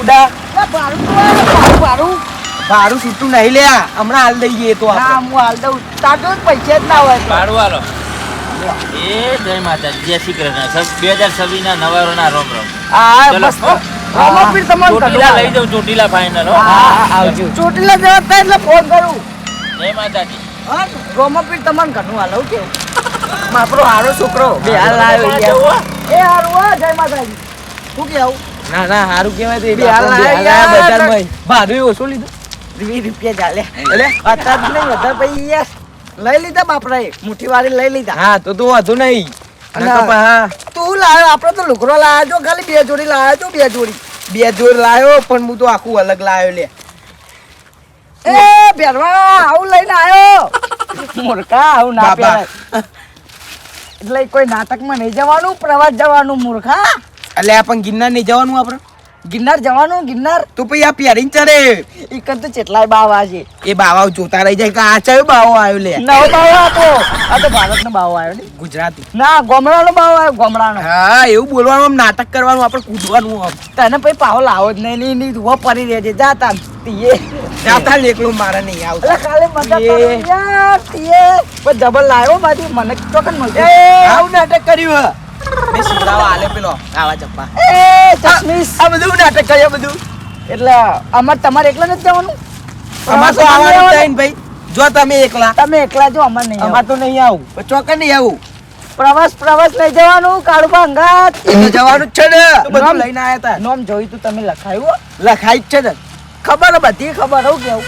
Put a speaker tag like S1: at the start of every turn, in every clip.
S1: કે બુડા.
S2: લે, ભાડું
S1: છૂટું નહીં લે હમણાં હાલ દઈએ તો હા
S2: હું હાલ દઉં. તાજો પૈસા જ ના હોય તો.
S3: ભાડું હાલો એ જય માતાજી જય શ્રી કૃષ્ણ. બે હજાર છવ્વીસ ના નવારોના રોમ રોમ.
S2: હા. મસ્ત.
S3: ચોટીલા લઈ જાઉં ચોટીલા
S1: ફાઈનલ આવજો.
S2: ચોટીલા જવા થાય એટલે ફોન કરું.
S3: જય માતાજી.
S2: હા રોમાપીર તમને ઘણું હાલવું કેવું? મારો હારો છોકરો. બે હાલ આવ્યો
S3: હા,
S2: એ હારું હો, જય માતાજી. શું કેવું?
S1: ના ના સારું કહેવાય તો બજારમાં. ભાડું ઓછું લીધું.
S2: વીસ રૂપિયા ચાલે
S1: એટલે?
S2: અત્યારે નહીં વધારે પૈ યાર. લઈ લીધા બાપરાએ મુઠ્ઠી વાળી લઈ લીધા.
S1: હા તો તું વાંધો નહીં.
S2: તું લાવ્યો આપણે તો લુકરો લાવ્યો છો ખાલી બે જોડી લાવ્યો છો બે જોડી.
S1: બે જોડી લાવ્યો પણ હું તો આખું અલગ લાવ્યો લે.
S2: એ ભેરવા આવું લઈને આવ્યો મૂર્ખા આવું ના પહેરાય. એટલે કોઈ નાટકમાં નહીં જવાનું પ્રવાસ જવાનું મૂર્ખા.
S1: એટલે આપણ ગિરનાર નહીં જવાનું આપણે?
S2: ગિરનાર જવાનું ગિરનાર?
S1: તો પછી આ પહેરીને ચડે.
S2: એક તો કેટલાય બાવા છે.
S1: એ બાવા જોતા રહી જાય કે આ ચયો બાવો આવ્યો લે.
S2: નવો બાવો હતો આ તો ભારતનો બાવો આવ્યો ને.
S1: ગુજરાતી.
S2: ના ગોમડાનો બાવો આવ્યો ગોમડાનો.
S1: હા એવું બોલવાનું આમ નાટક કરવાનું આપણે કૂદવાનું આમ.
S2: તને પછી પાહો લાવો જ નહીં નહીં ની ઊભો પડી રહેજે. જા તાન તીએ
S1: જાતા એકલું મારે નહીં આવતું
S2: એટલે કાલે મજા યાર તીએ પણ જબર લાવ્યો બાજી મને ચોકન મળશે
S1: આવું નાટક કર્યું હે. મેં આલે પેલો. આવા ચપ્પા
S2: એ ચશ્મીશ
S1: આ બધું નાટક કર્યા બધું.
S2: એટલે અમાર તમારે એકલા નથી જવાનું?
S1: અમાર તો આવવાનું ટાઈમ ભાઈ. જો તમે એકલા.
S2: તમે એકલા જો અમાર નહીં
S1: અમાર તો નહીં આવું. ચોકે નહીં આવું.
S2: પ્રવાસ પ્રવાસ લઈ જવાનું કાળુબા અંગાત
S1: જવાનું છે ને. બધું લઈને આયા તા.
S2: નોમ જોઈ તું તમે લખાયું લખાય
S1: લખાઈ જ છે ને.
S2: ખબર હે, બધી ખબર હું કેવું?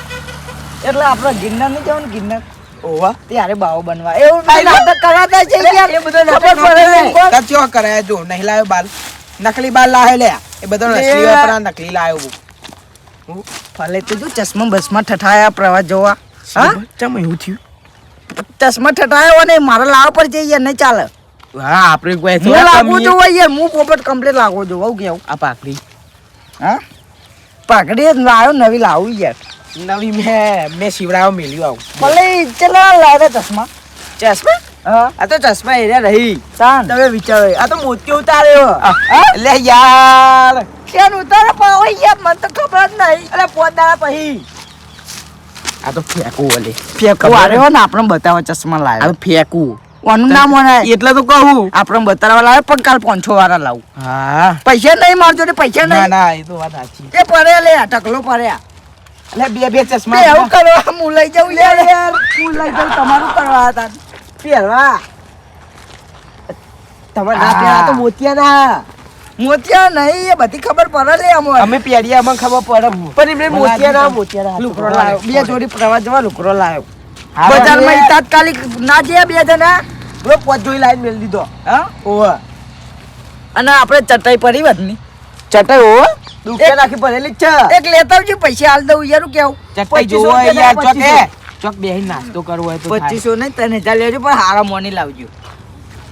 S2: એટલે આપણે ગિરનાર નહીં જવાનું? ગિરનાર
S1: ઓવા.
S2: ત્યારે બાવો બનવા. એવું નાટક કરાતા છે યાર.
S1: એ બધો
S2: ખબર પડે ને એમ કહો.
S1: નાટક ચો કરાયા જો નહીં લાયો બાલ. નકલી બાલ લાયો લે. એ બધો નકલી વાપરા નકલી લાયો બહુ
S2: ભલે તું જો ચશ્મા બસમાં ઠઠાયા પ્રવાસ જોવા. હા?
S1: ચમ એવું થયું?
S2: ચશ્મા ઠઠાયો ને મારા લાવ પર જઈએ નહીં ચાલે.
S1: હા આપણે કોઈ
S2: હું લાગુ જોવા યાર હું પોપટ કમ્પ્લીટ લાગુ જોવા હું કેવું?
S1: આ પાકડી
S2: હા? પાકડી લાવ્યો નવી લાવું યાર.
S1: નવી મેં મેં શિવરાવ મેલ્યું આવું.
S2: ભલે ચલા લાવે ચશ્મા?
S1: ચશ્મા?
S2: હા.
S1: આ તો ચશ્મા એરિયા રહી. તમે વિચારો આ તો મોતી ઉતાર્યો.
S2: લે
S1: એટલે યાર.
S2: કેમ ઉતારે પાવો યાર મને તો ખબર જ નહીં.
S1: અરે પોતા પછી. આ તો ફેંકવું ઓલે
S2: ફેંકવું? આવ્યો ને આપણે બતાવવા ચશ્મા
S1: આ
S2: લાવ્યો
S1: તો ફેંકવું.
S2: ઓનું નામ ઓના
S1: એટલે તો કહું.
S2: આપણે બતાવવા લાવ્યો પણ કાલ પાંચસો વાળા લાવું.
S1: હા.
S2: પૈસા નહીં મારજો ને પૈસા
S1: ના
S2: નહીં.
S1: ના એ તો વાત સાચી.
S2: એ પડે લે આ ટકલો પડ્યા.
S1: એટલે બે બે ચશ્મા
S2: એવું કરવા હું લઈ જાઉં યાર. યાર હું લઈ જાઉં તમારું કરવા હતા.
S1: પહેરવા. તમારે ના. પહેરા તો મોતિયા ના.
S2: મોતિયા નહીં એ બધી ખબર પડે લે અમોર
S1: અમે પહેરીએ અમને ખબર પડે. પણ એમને મોતિયા ના મોતિયા ના
S2: લુકરો લાવ્યો. બે જોડી પ્રવાસ જવા લુકરો લાવ્યો. બજારમાં તાત્કાલિક ના જઈએ બે જણા?
S1: બરો પોત જોઈ લાઈન મેલ દીધો.
S2: હા?
S1: ઓવા.
S2: અને આપણે ચટાઈ પડી વધની
S1: ચટાઈ ઓવા. દુખે નાખી ભરેલી છે.
S2: એક લેતા આવજો પૈસા હાલ દઉં યાર કેવું?
S1: ચટાઈ જોવો યાર ચોક. એ ચોક બેહી નાસ્તો કરવો હોય તો થાય.
S2: પચીસો નહીં તને હજાર લેજો પણ હારા મોની લાવજો.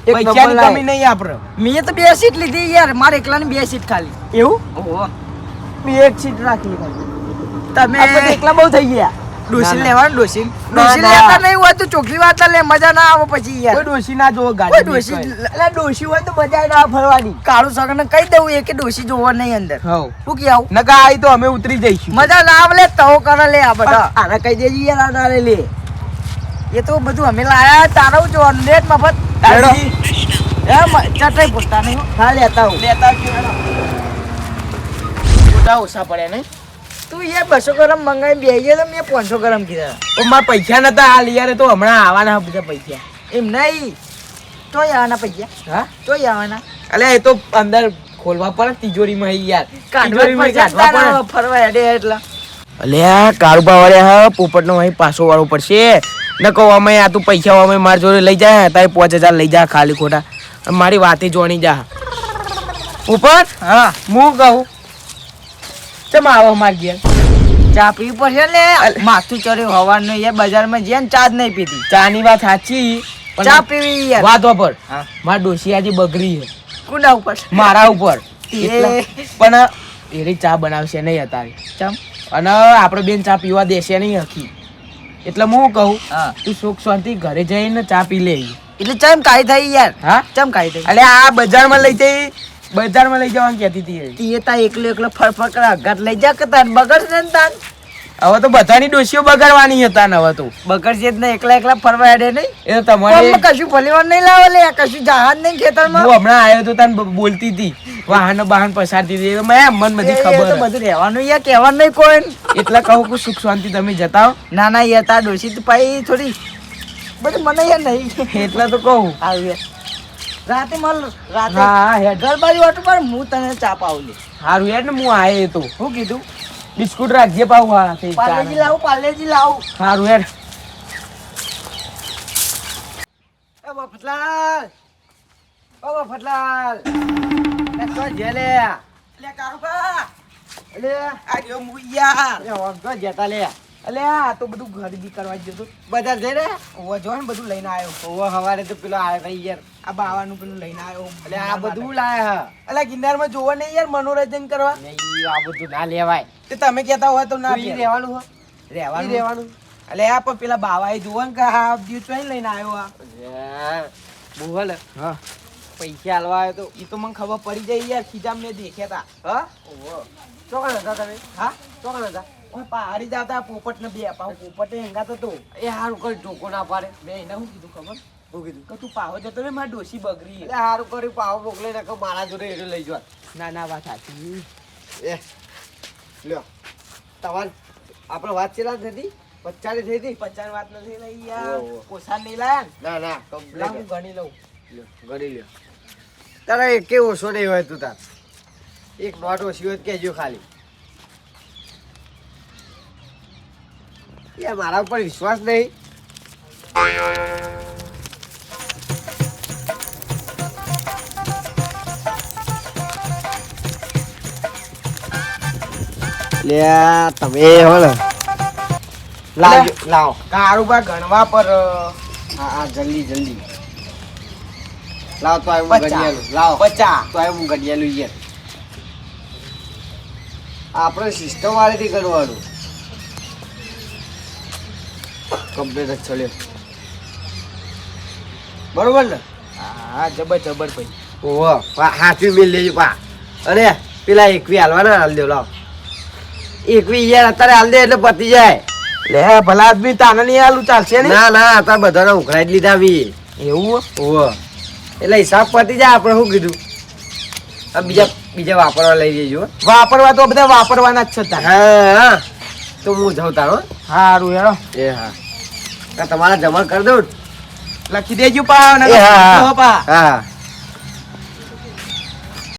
S1: પૈસાની કમી નહીં આપણે.
S2: મેં તો બે સીટ લીધી યાર મારે એકલાની બે સીટ ખાલી.
S1: એવું?
S2: ઓહો.
S1: મેં એક સીટ રાખી
S2: તમે
S1: એકલા બહુ થઈ ગયા.
S2: ડોસી
S1: ના, ના.
S2: લેવાનું ડોસી
S1: ના,
S2: ડોસી લેતા નહીં હોય તો ચોખલી વાત લે મજા ના આવે પછી
S1: કોઈ
S2: યાર
S1: ડોશી ના જોવો ગાડી
S2: ડોશી
S1: ડોશી એટલે ડોશી હોય તો મજા ના ફરવાની.
S2: કાળું સગન કહી દેવું એ કે ડોસી જોવા નહીં અંદર. શું કે આવું?
S1: નકા આઈ તો અમે ઉતરી જઈશું.
S2: મજા ના આવે લે તવો કરે લે આ બધા.
S1: આને કહી દેજી યાર આ નારે લે.
S2: એ તો બધું અમે લાયા તારું જો. અંદર મફત ચટાઈ પૂછતા નહીં હા.
S1: લેતા હું લેતા ઓછા પડ્યા નહીં.
S2: તું યાર બસો ગ્રામ મંગાવી બે ગયા તો મેં પાંચસો ગ્રામ કીધા.
S1: ઓ મારા પૈસા નતા હાલ યાર તો હમણાં આવવાના બધા પૈસા.
S2: એમ નહીં. તો આવવાના પૈસા?
S1: હા?
S2: તો આવવાના?
S1: અલે એ તો અંદર ખોલવા પડે તિજોરીમાં યાર.
S2: કાઢવા
S1: કાઢવા પડે.
S2: ફરવા હેડે એટલા.
S1: અલે આ કાળુબા વાળા હા પોપટનો અહીં પાછો વાળો પડશે. ન કહો અમે આ તું પૈસા અમે મારી જોડે લઈ જાય તારે પાંચ હજાર લઈ જા ખાલી ખોટા. મારી વાતે જોણી જા. ઉપર
S2: હા.
S1: હું કહું? ચમ આવો માર ઘેર?
S2: ચા પીવી પડશે ને માથું ચડ્યું હવાનું યાર બજારમાં જઈએ ને ચા જ નહીં પીધી.
S1: ચાની વાત સાચી
S2: ચા પીવી યાર.
S1: વાત પર. મારી ડોશી આજે બગડી છે.
S2: કુડા ઉપર.
S1: મારા ઉપર. પણ એરી ચા બનાવશે નહીં અત્યારે.
S2: ચમ?
S1: અને આપણે બેન ચા પીવા દેશે નહીં હકી એટલે હું કહું તું સુખ શાંતિ ઘરે જઈને ચા પી લે.
S2: એટલે ચમ કાઈ થઈ યાર?
S1: હા?
S2: ચમ કાઈ થઈ?
S1: એટલે આ બજારમાં લઈ જઈ. બજારમાં લઈ જવાનું કહેતી હતી.
S4: તીએ તા એકલો એકલો ફરફર ઘર લઈ જા કે તાર બગડશે ને
S1: હવે તો બધાની ડોશીઓ બગાડવાની હતા ને હવે તો.
S4: બગડશે જ ને એકલા એકલા ફરવા હેડે નહીં?
S1: એ તો તમારે
S4: કશું ફલીવાર નહીં લાવે લે કશું જહાજ નહીં ખેતરમાં?
S1: હું હમણાં આવ્યો તો તને બોલતી હતી. વાહન બહાન પસારતી હતી. મેં મન બધી ખબર
S4: બધું રહેવાનું યાર કહેવાનું નહીં કોઈ
S1: એટલે કહું કે સુખ શાંતિ તમે જતા
S4: ના ના યાર તાર ડોશી તો પાઈ થોડી. બધું મને યાર નહીં.
S1: એટલે તો કહું.
S4: આવ યાર. રાતે મળ રાતે
S1: હા હેડ.
S4: ઘર બાજુ વાટું પર હું તને ચા પાવલી લે
S1: હારું યાર ને હું આયે તો.
S4: શું કીધું?
S1: બિસ્કુટ રાખજે પાવ હા તે
S4: પાર્લેજી
S1: ચાને.
S4: લાવું પાર્લેજી લાવું.
S1: હારું હેડ.
S4: એ મફતલાલ ઓ મફતલાલ એ તો જેલે. લે કારુબા લે.
S1: આ ગયો. મુયા
S4: લે ઓમ તો જેતા લે.
S1: અલે આ તો બધું ખરીદી કરવા જતો.
S4: બજાર જઈ રે
S1: ઓવા જો ને બધું લઈને આવ્યો.
S4: ઓવો હવારે તો પેલો આવ્યો ભાઈ યાર.
S1: આ બાવાનું પેલું લઈને આવ્યો.
S4: એટલે આ બધું લાયા
S1: અલે ગિરનારમાં જોવા નહીં યાર મનોરંજન કરવા?
S4: નહીં આ બધું ના લેવાય.
S1: તે તમે કહેતા હોય તો ના
S4: રહેવાનું હો.
S1: રહેવાનું?
S4: રહેવાનું.
S1: અલે આ પણ પેલા બાવાએ જોવા ને કે આ દિવસ ચોઈ લઈને આવ્યો આ?
S4: બોલ
S1: હા.
S4: પૈસા હાલવા આવ્યો તો.
S1: એ તો મને ખબર પડી જાય યાર ખીજામ મેં દેખ્યા હતા
S4: હા? ઓવો ચોકણ હતા તમે?
S1: હા?
S4: ચોકણ હતા?
S1: ઓય પાડી જાતા પોપટ ને બે પાવ પોપટે હેંગાતો તો
S4: એ હારું કરી ઢોકો ના પાડે.
S1: મેં એને શું કીધું ખબર?
S4: શું કીધું?
S1: કે તું પાવો જતો ને મારી ડોસી બગડી
S4: એટલે હારું કર્યું પાવ મોકલી નાખો મારા જોડે એટલે લઈ જવા
S1: ના ના વાત સાચી.
S4: એ લ્યો. તમાર આપણે વાત ચેલા થતી પચાસ થઈ હતી?
S1: પચાસ વાત નથી લઈ યાર. ઓછા નહીં લાયા ના?
S4: ના
S1: કમ્પ્લેટ હું ગણી લઉં.
S4: ગણી લ્યો. તારા એકે ઓછો નહીં હોય તું તાર? એક નોટ ઓછી હોય કેજો ખાલી. યાર મારા ઉપર વિશ્વાસ નહીં. લે તમે હો ને. લાવજો
S1: કારુબા ગણવા પર
S4: હા હા જલ્દી જલ્દી. લાવ તો હું
S1: પચાસ.
S4: ગડિયાલું લાવ.
S1: પચા
S4: તો હું ગડિયાલું યાર આપણે સિસ્ટમ વાળેથી કરવાનું. કમ્પ્લીટ જ ચડ્યો બરોબર ને?
S1: હા જબર જબર ભાઈ.
S4: ઓહો પા હાથી મિલ લેજો પા અરે પેલા એકવી હાલવાના હાલ દો લાવ. એકવી યાર અત્યારે હાલ દે એટલે પતી જાય.
S1: લે ભલા આદમી તાને નહીં હાલું ચાલશે ને?
S4: ના ના અત્યારે બધાને ઉઘરાઈ જ લીધા બી
S1: એવું
S4: ઓહો. એટલે હિસાબ પતી જાય આપણે શું કીધું? આ બીજા બીજા વાપરવા લઈ હો.
S1: વાપરવા તો બધા વાપરવાના જ છે
S4: હા તો હું જાઉં તારો સારું
S1: હારું હેડો.
S4: એ હા. તમારા જમા કરી દઉં?
S1: લખી દેજો પા
S4: હા, હા